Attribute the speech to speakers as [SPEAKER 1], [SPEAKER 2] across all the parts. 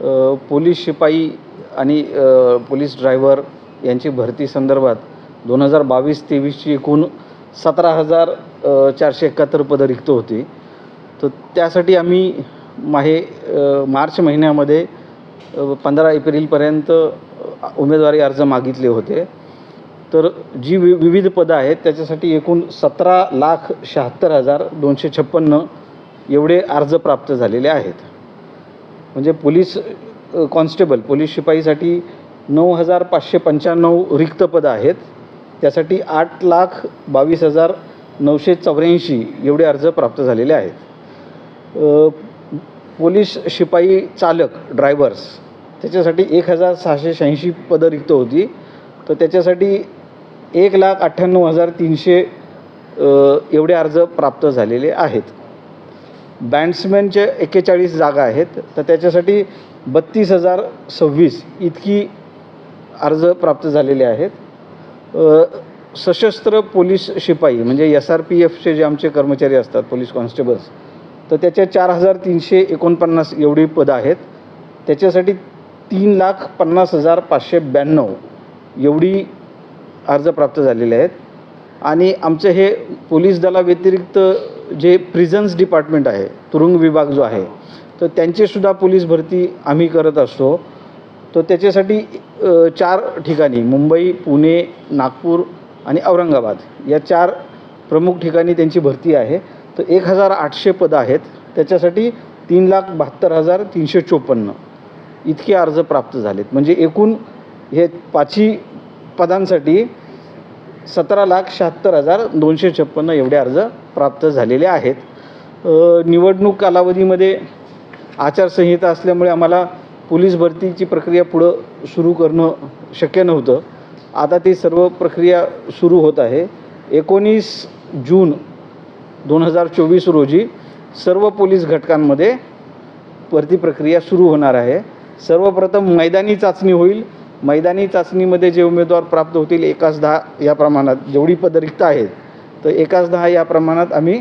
[SPEAKER 1] Police शिपाई आणि police driver यांची भरती संदर्भात दोन हजार बावीस तेवीसची एकूण सतरा हजार चारशे एकाहत्तर पदं रिक्त होती. तर त्यासाठी आम्ही माहे मार्च महिन्यामध्ये पंधरा एप्रिलपर्यंत उमेदवारी अर्ज मागितले होते. तर जी वि विविध पदं आहेत त्याच्यासाठी एकूण सतरा लाख शहात्तर हजार दोनशे छप्पन्न एवढे अर्ज प्राप्त झालेले आहेत. म्हणजे पोलीस कॉन्स्टेबल पोलीस शिपाईसाठी नऊ हजार पाचशे पंच्याण्णव रिक्त पदं आहेत. त्यासाठी आठ लाख बावीस हजार नऊशे चौऱ्याऐंशी एवढे अर्ज प्राप्त झालेले आहेत. पोलीस शिपाई चालक ड्रायव्हर्स त्याच्यासाठी एक हजार सहाशे शहाऐंशी पदं रिक्त होती. तर त्याच्यासाठी एक लाख अठ्ठ्याण्णव हजार तीनशे एवढे अर्ज प्राप्त झालेले आहेत. बँड्समॅनच्या एक्केचाळीस जागा आहेत तर त्याच्यासाठी बत्तीस हजार सव्वीस इतकी अर्ज प्राप्त झालेले आहेत. सशस्त्र पोलीस शिपाई म्हणजे एस आर पी एफचे जे आमचे कर्मचारी असतात पोलीस कॉन्स्टेबल्स तर त्याच्या चार हजार तीनशे एकोणपन्नास एवढी पदं आहेत. त्याच्यासाठी तीन लाख पन्नास हजार पाचशे ब्याण्णव एवढी अर्ज प्राप्त झालेले आहेत. आणि आमचं हे पोलीस दलाव्यतिरिक्त जे प्रिझन्स डिपार्टमेंट आहे तुरुंग विभाग जो आहे तर त्यांचीसुद्धा पोलीस भरती आम्ही करत असतो. तर त्याच्यासाठी चार ठिकाणी मुंबई पुणे नागपूर आणि औरंगाबाद या चार प्रमुख ठिकाणी त्यांची भरती आहे. तर एक हजार आठशे पदं आहेत. त्याच्यासाठी तीन लाख बहात्तर हजार तीनशे चोपन्न इतके अर्ज प्राप्त झालेत. म्हणजे एकूण हे पाचही पदांसाठी सतरा लाख शहात्तर हजार दोनशे छप्पन्न एवढे अर्ज प्राप्त झालेले आहेत. निवडणूक कालावधीमध्ये आचारसंहिता असल्यामुळे आम्हाला पोलीस भरतीची प्रक्रिया पुढं सुरू करणं शक्य नव्हतं. आता ती सर्व प्रक्रिया सुरू होत आहे. एकोणीस जून दोन हजार चोवीस रोजी सर्व पोलीस घटकांमध्ये भरती प्रक्रिया सुरू होणार आहे. सर्वप्रथम मैदानी चाचणी होईल. मैदानी चाचणीमध्ये जे उमेदवार प्राप्त होतील एकाच दहा या प्रमाणात जेवढी पदरिक्त आहेत तर एकाच दहा या प्रमाणात आम्ही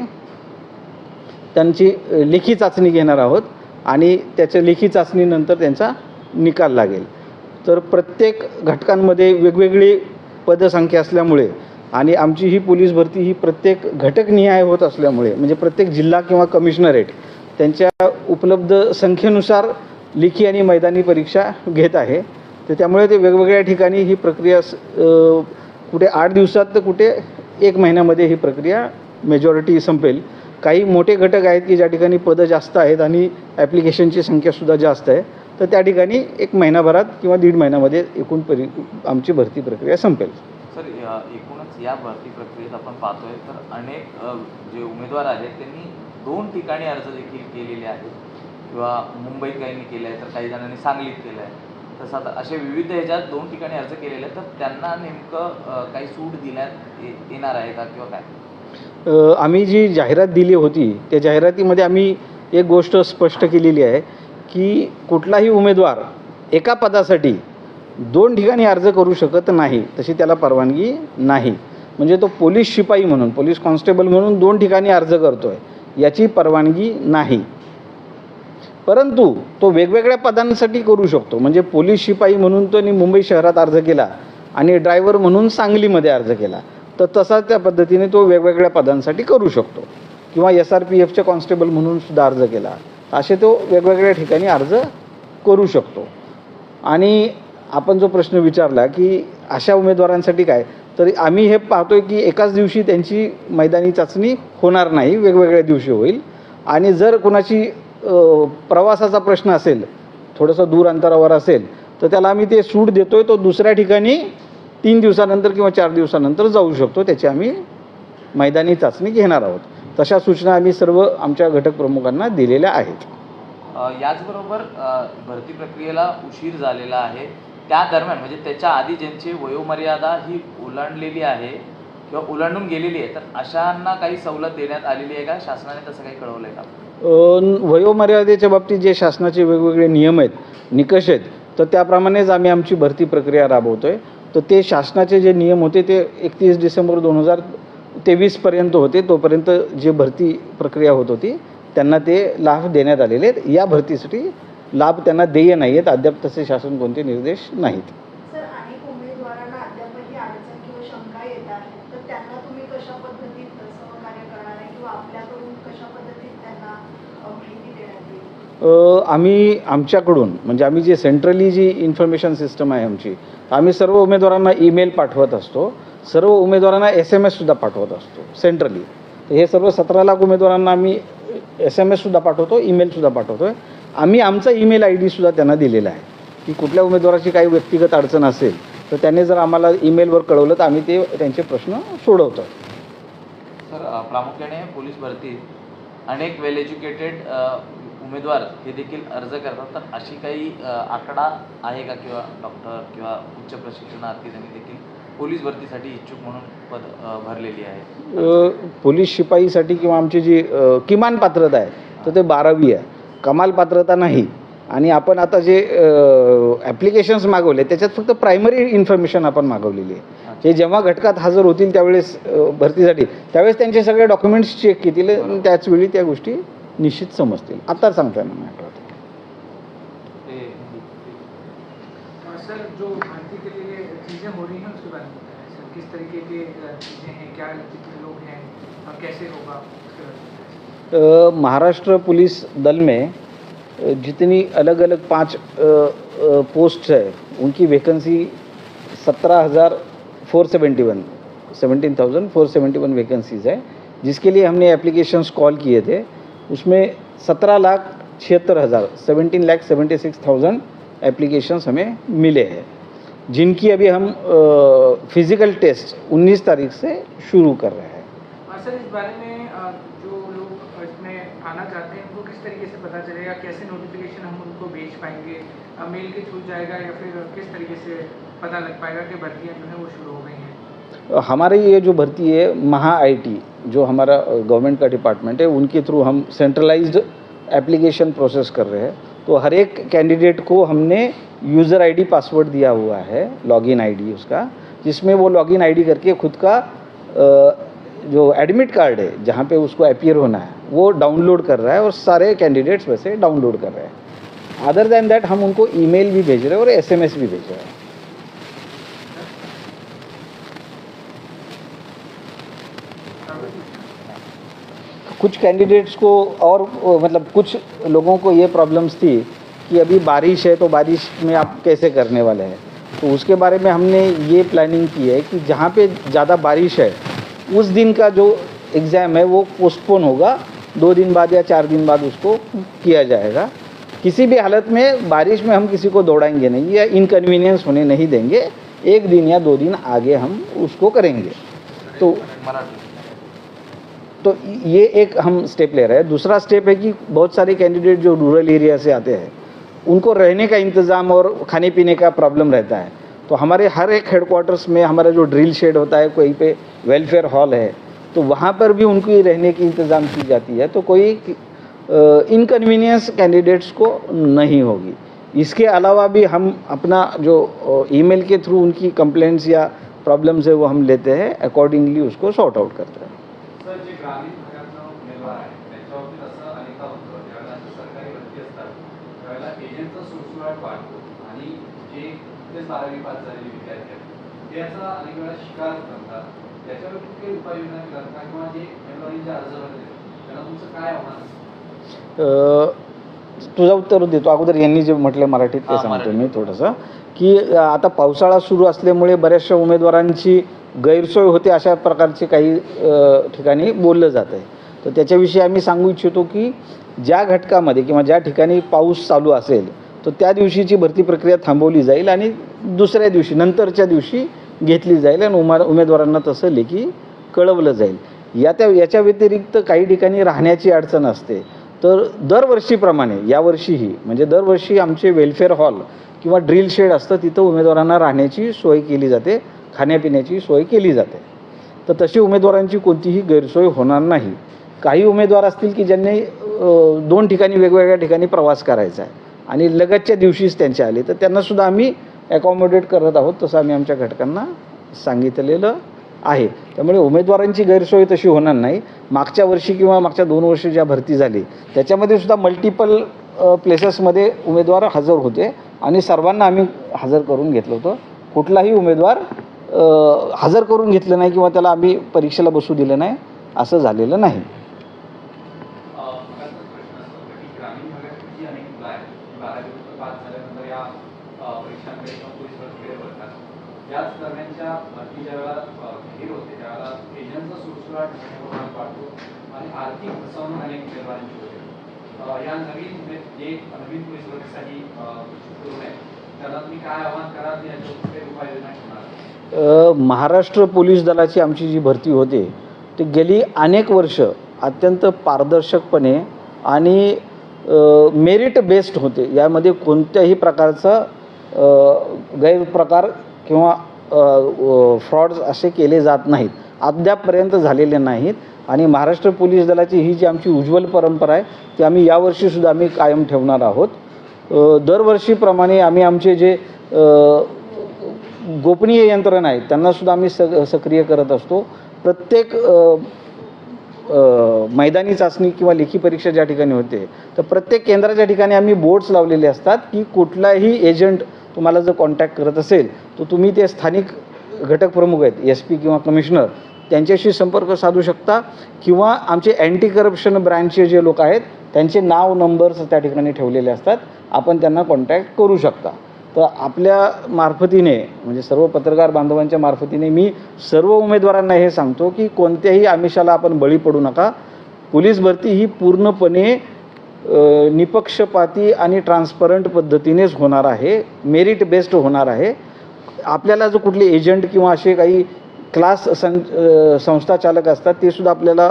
[SPEAKER 1] त्यांची लेखी चाचणी घेणार आहोत आणि त्याच्या लेखी चाचणीनंतर त्यांचा निकाल लागेल. तर प्रत्येक घटकांमध्ये वेगवेगळी पदसंख्या असल्यामुळे आणि आमची ही पोलीस भरती ही प्रत्येक घटकनिहाय होत असल्यामुळे म्हणजे प्रत्येक जिल्हा किंवा कमिशनरेट त्यांच्या उपलब्ध संख्येनुसार लेखी आणि मैदानी परीक्षा घेत आहे. तर त्यामुळे ते वेगवेगळ्या ठिकाणी ही प्रक्रिया कुठे आठ दिवसात तर कुठे एक महिन्यामध्ये ही प्रक्रिया मेजॉरिटी संपेल. काही मोठे घटक आहेत की ज्या ठिकाणी पदं जास्त आहेत आणि ॲप्लिकेशनची संख्यासुद्धा जास्त आहे तर त्या ठिकाणी एक महिनाभरात किंवा दीड महिन्यामध्ये एकूण परि आमची भरती प्रक्रिया संपेल.
[SPEAKER 2] सर एकूणच या भरती प्रक्रियेत आपण पाहतोय तर अनेक जे उमेदवार आहेत त्यांनी दोन ठिकाणी अर्ज देखील केलेले आहेत. किंवा मुंबईत काहींनी केलं आहे तर काही जणांनी सांगलीत केलं आहे तसं आता असे विविध ह्याच्यात दोन ठिकाणी अर्ज केलेले तर त्यांना नेमकं काही सूट देण्यात येणार आहे का किंवा काय?
[SPEAKER 1] आम्ही जी जाहिरात दिली होती त्या जाहिरातीमध्ये आम्ही एक गोष्ट स्पष्ट केलेली आहे की कुठलाही उमेदवार एका पदासाठी दोन ठिकाणी अर्ज करू शकत नाही तशी त्याला परवानगी नाही. म्हणजे तो पोलीस शिपाई म्हणून पोलीस कॉन्स्टेबल म्हणून दोन ठिकाणी अर्ज करतो आहे याची परवानगी नाही. परंतु तो वेगवेगळ्या पदांसाठी करू शकतो. म्हणजे पोलीस शिपाई म्हणून तो मुंबई शहरात अर्ज केला आणि ड्रायव्हर म्हणून सांगलीमध्ये अर्ज केला. तर तसा त्या पद्धतीने तो वेगवेगळ्या पदांसाठी करू शकतो. किंवा एस आर पी एफचे कॉन्स्टेबल म्हणून सुद्धा अर्ज केला. असे तो वेगवेगळ्या ठिकाणी अर्ज करू शकतो. आणि आपण जो प्रश्न विचारला की अशा उमेदवारांसाठी काय? तर आम्ही हे पाहतोय की एकाच दिवशी त्यांची मैदानी चाचणी होणार नाही. वेगवेगळ्या दिवशी होईल. आणि जर कोणाची प्रवासाचा प्रश्न असेल थोडंसं दूर अंतरावर असेल तर त्याला आम्ही ते सूट देतोय तो दुसऱ्या ठिकाणी तीन दिवसानंतर किंवा चार दिवसानंतर जाऊ शकतो त्याची आम्ही मैदानी चाचणी घेणार आहोत. तशा सूचना आम्ही सर्व आमच्या घटक प्रमुखांना दिलेल्या आहेत.
[SPEAKER 2] याचबरोबर भरती प्रक्रियेला उशीर झालेला आहे. त्या दरम्यान म्हणजे त्याच्या आधी ज्यांची वयोमर्यादा ही ओलांडलेली आहे किंवा ओलांडून गेलेली आहे तर अशांना काही सवलत देण्यात आलेली आहे का? शासनाने तसं काही कळवलं आहे का?
[SPEAKER 1] वयोमर्यादेच्या बाबतीत जे शासनाचे वेगवेगळे नियम आहेत निकष आहेत तर त्याप्रमाणेच आम्ही आमची भरती प्रक्रिया राबवतो आहे तर ते शासनाचे जे नियम होते ते एकतीस डिसेंबर दोन हजार तेवीसपर्यंत होते. तोपर्यंत जे भरती प्रक्रिया होत होती त्यांना ते लाभ देण्यात आलेले आहेत. या भरतीसाठी लाभ त्यांना देय नाही आहेत अद्याप तसे शासन कोणते निर्देश नाहीत
[SPEAKER 3] सर अनेक उमेदवारांना अद्यापही अडचण किंवा शंका येत आहेत तर त्यांना तुम्ही कशा पद्धतीत सहकार्य करणार आहे किंवा आपल्याकडून कशा पद्धतीत त्यांना अ, माहिती देण्यात येईल
[SPEAKER 1] अ, आम्ही आमच्याकडून म्हणजे आम्ही जे सेंट्रली जी इन्फॉर्मेशन सिस्टम आहे आमची आम्ही सर्व उमेदवारांना ईमेल पाठवत असतो. सर्व उमेदवारांना एस एम एससुद्धा पाठवत असतो सेंट्रली तर हे सर्व सतरा लाख उमेदवारांना आम्ही एस एम एससुद्धा पाठवतो ईमेलसुद्धा पाठवतो आहे आम्ही आमचा ईमेल आय डीसुद्धा त्यांना दिलेला आहे. की कुठल्या उमेदवाराची काही व्यक्तिगत अडचण असेल तर त्यांनी जर आम्हाला ईमेलवर कळवलं तर आम्ही ते त्यांचे प्रश्न सोडवतो
[SPEAKER 2] सर प्रामुख्याने पोलीस भरती अनेक वेल एज्युकेटेड उमेदवार हे देखील अर्ज करतात. तर अशी काही आकडा आहे का किंवा डॉक्टर किंवा उच्च प्रशिक्षणार्थी त्यांनी देखील पोलीस भरतीसाठी इच्छुक म्हणून पद भरलेली आहे?
[SPEAKER 1] पोलीस शिपाईसाठी किंवा आमची जी किमान पात्रता आहे तर ते बारावी आहे. कमाल पात्रता नाही. आणि आपण आता जे ॲप्लिकेशन्स मागवले त्याच्यात फक्त प्रायमरी इन्फॉर्मेशन आपण मागवलेली आहे. ते जेव्हा घटकात हजर होतील त्यावेळेस भरतीसाठी त्यावेळेस त्यांचे सगळे डॉक्युमेंट्स चेक केतील. आणि त्याच वेळी त्या गोष्टी निश्चित समझते आता सांगतोय मला आठवत महाराष्ट्र पुलिस दल में जितनी अलग अलग पाँच पोस्ट है उनकी वैकेंसी सत्रह हज़ार four seventy one seventeen thousand four seventy one vacancies है जिसके लिए हमने एप्लीकेशंस कॉल किए थे। उसमें सत्रह लाख छिहत्तर हज़ार seventeen lakh seventy six thousand applications हमें मिले हैं। जिनकी अभी हम फ़िज़िकल टेस्ट 19 तारीख से शुरू कर रहे हैं।
[SPEAKER 4] सर, इस बारे में जो लोग इसमें आना चाहते हैं, उनको किस तरीके से पता चलेगा? कैसे नोटिफिकेशन हम उनको भेज पाएँगे? मेल के थ्रू जाएगा या फिर किस तरीके से पता लग पाएगा कि भर्तियाँ जो हैं वो शुरू हो गई हैं?
[SPEAKER 1] हमारी ये जो भर्ती है, महा आईटी जो हमारा गवर्नमेंट का डिपार्टमेंट है, उनके थ्रू हम सेंट्रलाइज्ड एप्लीकेशन प्रोसेस कर रहे हैं। तो हर एक कैंडिडेट को हमने यूज़र आईडी पासवर्ड दिया हुआ है लॉगिन आईडी उसका, जिसमें वो लॉगिन आईडी करके खुद का जो एडमिट कार्ड है, जहाँ पे उसको अपियर होना है, वो डाउनलोड कर रहा है और सारे कैंडिडेट्स वैसे डाउनलोड कर रहे हैं। अदर देन दैट हम उनको ईमेल भी भेज रहे हैं और एसएमएस भी भेज रहे हैं। कुछ कैंडिडेट्स को और मतलब कुछ लोगों को ये प्रॉब्लम्स थी कि अभी बारिश है तो बारिश में आप कैसे करने वाले हैं? तो उसके बारे में हमने ये प्लानिंग की है कि जहाँ पे ज़्यादा बारिश है, उस दिन का जो एग्ज़ाम है वो पोस्टपोन होगा। दो दिन बाद या चार दिन बाद उसको किया जाएगा। किसी भी हालत में बारिश में हम किसी को दौड़ाएँगे नहीं या इनकन्वीनियंस होने नहीं देंगे। एक दिन या दो दिन आगे हम उसको करेंगे। तो तो ये एक हम स्टेप ले रहे हैं। दूसरा स्टेप है कि बहुत सारे कैंडिडेट जो रूरल एरिया से आते हैं, उनको रहने का इंतज़ाम और खाने पीने का प्रॉब्लम रहता है। तो हमारे हर एक हेडक्वार्टर्स में हमारा जो ड्रिल शेड होता है कोई पे वेलफेयर हॉल है तो वहाँ पर भी उनकी रहने की इंतज़ाम की जाती है। तो कोई इनकन्वीनियंस कैंडिडेट्स को नहीं होगी। इसके अलावा भी हम अपना जो ईमेल के थ्रू उनकी कंप्लेंट्स या प्रॉब्लम्स है, वो हम लेते हैं। अकॉर्डिंगली उसको सॉर्ट आउट करते हैं।
[SPEAKER 5] ग्रामीण भागातलं उमेदवार आहे त्यांच्या बाबतीत असं अनेकदा होतं. ज्यावेळेला अशा सरकारी भरती असतात त्यावेळेला एजंटचा सुळसुळाट वाढतो आणि जे नुकतेच बारावी पास झालेले विद्यार्थी आहेत ते याचा अनेक वेळा शिकार करतात त्याच्यावर उपाययोजना किंवा जे उमेदवारी जे अर्ज भरले त्याला तुमचं काय आव्हान
[SPEAKER 1] तुझं उत्तर देतो. अगोदर यांनी जे म्हटलं मराठीत ते सांगतो. मी थोडंसं. की आता पावसाळा सुरू असल्यामुळे बऱ्याचशा उमेदवारांची गैरसोय होते अशा प्रकारचे काही ठिकाणी बोललं जात आहे तर त्याच्याविषयी आम्ही सांगू इच्छितो की ज्या घटकामध्ये किंवा ज्या ठिकाणी पाऊस चालू असेल तर त्या दिवशीची भरती प्रक्रिया थांबवली जाईल आणि दुसऱ्या दिवशी नंतरच्या दिवशी घेतली जाईल आणि उमा उमेदवारांना तसं लेखी कळवलं जाईल. या त्या याच्या व्यतिरिक्त काही ठिकाणी राहण्याची अडचण असते. तर दरवर्षीप्रमाणे यावर्षीही म्हणजे दरवर्षी आमचे वेलफेअर हॉल किंवा ड्रिल शेड असतं तिथं उमेदवारांना राहण्याची सोय केली जाते. खाण्यापिण्याची सोय केली जाते. तर तशी उमेदवारांची कोणतीही गैरसोय होणार नाही. काही उमेदवार असतील की ज्यांनी दोन ठिकाणी वेगवेगळ्या ठिकाणी प्रवास करायचा आहे. आणि लगतच्या दिवशीच त्यांचे आले तर त्यांनासुद्धा आम्ही ॲकॉमोडेट करत आहोत तसं आम्ही आमच्या घटकांना सांगितलेलं आहे. त्यामुळे उमेदवारांची गैरसोय तशी होणार नाही. मागच्या वर्षी किंवा मागच्या दोन वर्षी ज्या भरती झाली त्याच्यामध्ये सुद्धा मल्टिपल प्लेसेसमध्ये उमेदवार हजर होते. आणि सर्वांना आम्ही हजर करून घेतलं होतं. कुठलाही उमेदवार हजर करून घेतलं नाही किंवा त्याला आम्ही परीक्षेला बसू दिलं नाही असं झालेलं नाही.
[SPEAKER 5] या नवीन जे नवीन पोलीस भरतीसाठी तुम्ही काय आव्हान कराल? आणि उपाययोजना ठेवणार
[SPEAKER 1] महाराष्ट्र पोलीस दलाची आमची जी भरती होते ती गेली अनेक वर्ष अत्यंत पारदर्शकपणे आणि मेरिट बेस्ड होते. यामध्ये कोणत्याही प्रकारचा गैरप्रकार किंवा फ्रॉड्स असे केले जात नाहीत. अद्यापपर्यंत झालेले नाहीत आणि महाराष्ट्र पोलीस दलाची ही जी आमची उज्ज्वल परंपरा आहे ती आम्ही यावर्षीसुद्धा आम्ही कायम ठेवणार आहोत. दरवर्षीप्रमाणे आम्ही आमचे जे गोपनीय यंत्रणा आहेत. त्यांनासुद्धा आम्ही स सक्रिय करत असतो. प्रत्येक मैदानी चाचणी किंवा लेखी परीक्षा ज्या ठिकाणी होते तर प्रत्येक केंद्राच्या ठिकाणी आम्ही बोर्ड्स लावलेले असतात की कुठलाही एजंट तुम्हाला जर कॉन्टॅक्ट करत असेल तर तुम्ही ते स्थानिक घटक प्रमुख आहेत एस पी किंवा कमिशनर त्यांच्याशी संपर्क साधू शकता. किंवा आमचे अँटी करप्शन ब्रँचचे जे लोक आहेत त्यांचे नाव नंबर्स त्या ठिकाणी ठेवलेले असतात. आपण त्यांना कॉन्टॅक्ट करू शकता. तर आपल्या मार्फतीने म्हणजे सर्व पत्रकार बांधवांच्या मार्फतीने मी सर्व उमेदवारांना हे सांगतो की कोणत्याही आमिषाला आपण बळी पडू नका. पोलीस भरती ही पूर्णपणे निपक्षपाती आणि ट्रान्सपरंट पद्धतीनेच होणार आहे. मेरिट बेस्ड होणार आहे. आपल्याला जो कुठले एजंट किंवा असे काही क्लास सं संस्था चालक असतात ते सुद्धा आपल्याला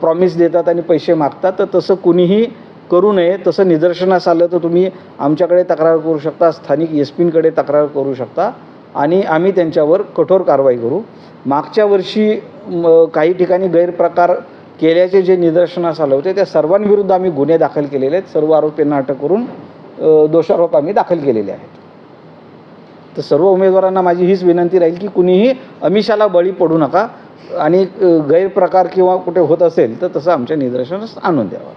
[SPEAKER 1] प्रॉमिस देतात आणि पैसे मागतात. तर तसं कुणीही करू नये. तसं निदर्शनास आलं तर तुम्ही आमच्याकडे तक्रार करू शकता स्थानिक एस पींकडे तक्रार करू शकता आणि आम्ही त्यांच्यावर कठोर कारवाई करू. मागच्या वर्षी काही ठिकाणी गैरप्रकार केल्याचे जे निदर्शनास आलं होते त्या सर्वांविरुद्ध आम्ही गुन्हे दाखल केलेले आहेत. सर्व आरोपींना अटक करून दोषारोप आम्ही दाखल केलेले आहेत. तर सर्व उमेदवारांना माझी हीच विनंती राहील की कुणीही अमिषाला बळी पडू नका आणि गैरप्रकार किंवा कुठे होत असेल तर तसं आमच्या निदर्शनास आणून द्यावं.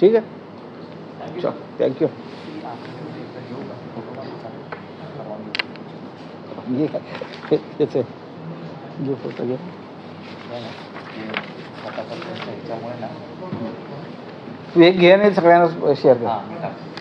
[SPEAKER 1] ठीक आहे. चल थँक्यू हे त्याचे घे. फोटो घे तू एक घे आणि सगळ्यांना शेअर कर.